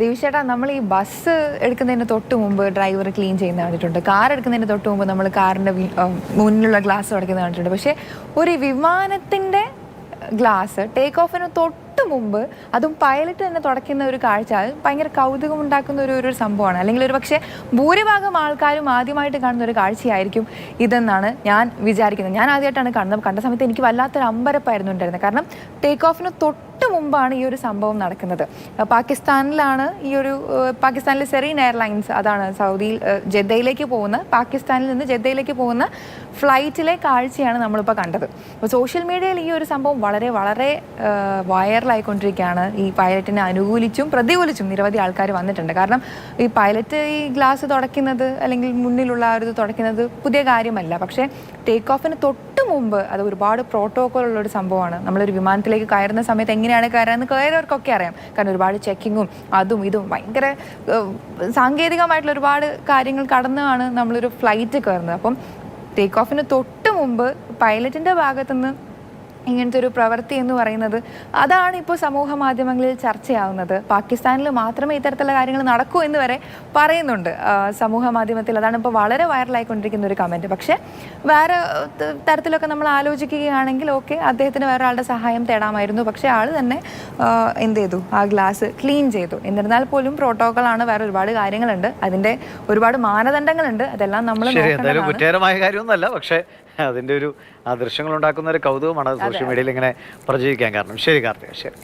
ദേവിച്ചേട്ടാ നമ്മൾ ഈ ബസ് എടുക്കുന്നതിന് തൊട്ട് മുമ്പ് ഡ്രൈവർ ക്ലീൻ ചെയ്യുന്ന കണ്ടിട്ടുണ്ട്. കാർ എടുക്കുന്നതിന് തൊട്ട് മുമ്പ് നമ്മൾ കാറിന്റെ മുന്നിലുള്ള ഗ്ലാസ് തുടയ്ക്കുന്ന കണ്ടിട്ടുണ്ട്. പക്ഷേ ഒരു വിമാനത്തിന്റെ ഗ്ലാസ് ടേക്ക് ഓഫിന് തൊട്ട് മുമ്പ് അതും പൈലറ്റ് തന്നെ തുടക്കുന്ന ഒരു കാഴ്ച അത് ഭയങ്കര കൗതുകം ഉണ്ടാക്കുന്ന ഒരു ഒരു സംഭവമാണ്. അല്ലെങ്കിൽ ഒരു പക്ഷേ ഭൂരിഭാഗം ആൾക്കാരും ആദ്യമായിട്ട് കാണുന്ന ഒരു കാഴ്ചയായിരിക്കും ഇതെന്നാണ് ഞാൻ വിചാരിക്കുന്നത്. ഞാൻ ആദ്യമായിട്ടാണ് കാണുന്നത്. കണ്ട സമയത്ത് എനിക്ക് വല്ലാത്തൊരു അമ്പരപ്പായിരുന്നു ഉണ്ടായിരുന്നത്. കാരണം ടേക്ക് ഓഫിന് തൊട്ട് മുമ്പാണ് ഈ ഒരു സംഭവം നടക്കുന്നത്. പാകിസ്ഥാനിലാണ് ഈ ഒരു പാകിസ്ഥാനിലെ സെറീൻ എയർലൈൻസ് അതാണ് സൗദിയിൽ ജെദ്ദയിലേക്ക് പോകുന്ന പാകിസ്ഥാനിൽ നിന്ന് ജദ്ദയിലേക്ക് പോകുന്ന ഫ്ലൈറ്റിലെ കാഴ്ചയാണ് നമ്മളിപ്പോൾ കണ്ടത്. അപ്പോൾ സോഷ്യൽ മീഡിയയിൽ ഈ ഒരു സംഭവം വളരെ വളരെ വൈറലായിക്കൊണ്ടിരിക്കുകയാണ്. ഈ പൈലറ്റിനെ അനുകൂലിച്ചും പ്രതികൂലിച്ചും നിരവധി ആൾക്കാർ വന്നിട്ടുണ്ട്. കാരണം ഈ പൈലറ്റ് ഈ ഗ്ലാസ് തുടയ്ക്കുന്നത് അല്ലെങ്കിൽ മുന്നിലുള്ള ഒരു ഇത് തുടയ്ക്കുന്നത് പുതിയ കാര്യമല്ല. പക്ഷേ ടേക്ക് ഓഫിന് തൊട്ട് മുമ്പ് അത് ഒരുപാട് പ്രോട്ടോകോൾ ഉള്ള ഒരു സംഭവമാണ്. നമ്മളൊരു വിമാനത്തിലേക്ക് കയറുന്ന സമയത്ത് എങ്ങനെയാണ് കയറുന്നത് കയറിയവർക്കൊക്കെ അറിയാം. കാരണം ഒരുപാട് ചെക്കിങ്ങും അതും ഇതും ഭയങ്കര സാങ്കേതികമായിട്ടുള്ള ഒരുപാട് കാര്യങ്ങൾ കടന്നാണ് നമ്മളൊരു ഫ്ലൈറ്റ് കയറുന്നത്. അപ്പം ടേക്ക് ഓഫിന് തൊട്ട് മുമ്പ് പൈലറ്റിന്റെ ഭാഗത്തുനിന്ന് ഇങ്ങനത്തെ ഒരു പ്രവൃത്തി എന്ന് പറയുന്നത് അതാണ് ഇപ്പോൾ സമൂഹ മാധ്യമങ്ങളിൽ ചർച്ചയാവുന്നത്. പാകിസ്ഥാനിൽ മാത്രമേ ഇത്തരത്തിലുള്ള കാര്യങ്ങൾ നടക്കൂ എന്ന് വരെ പറയുന്നുണ്ട്. സമൂഹ മാധ്യമത്തിൽ അതാണ് ഇപ്പോൾ വളരെ വൈറലായിക്കൊണ്ടിരിക്കുന്ന ഒരു കമന്റ് പക്ഷേ വേറെ തരത്തിലൊക്കെ നമ്മൾ ആലോചിക്കുകയാണെങ്കിൽ ഓക്കെ അദ്ദേഹത്തിന് വേറെ ആളുടെ സഹായം തേടാമായിരുന്നു. പക്ഷേ ആൾ തന്നെ എന്ത് ചെയ്തു? ആ ഗ്ലാസ് ക്ലീൻ ചെയ്തു. എന്നിരുന്നാൽ പോലും പ്രോട്ടോക്കോളാണ് വേറെ ഒരുപാട് കാര്യങ്ങളുണ്ട്. അതിന്റെ ഒരുപാട് മാനദണ്ഡങ്ങളുണ്ട്. അതെല്ലാം നമ്മൾ കുറ്റകരമായ കാര്യമൊന്നുമല്ല. പക്ഷേ അതിന്റെ ഒരു ആ ദൃശ്യങ്ങൾ ഉണ്ടാക്കുന്ന ഒരു കൗതുകമാണ് സോഷ്യൽ മീഡിയയിൽ ഇങ്ങനെ പ്രചരിക്കാൻ കാരണം. ശരി കാർത്തിക ശരി.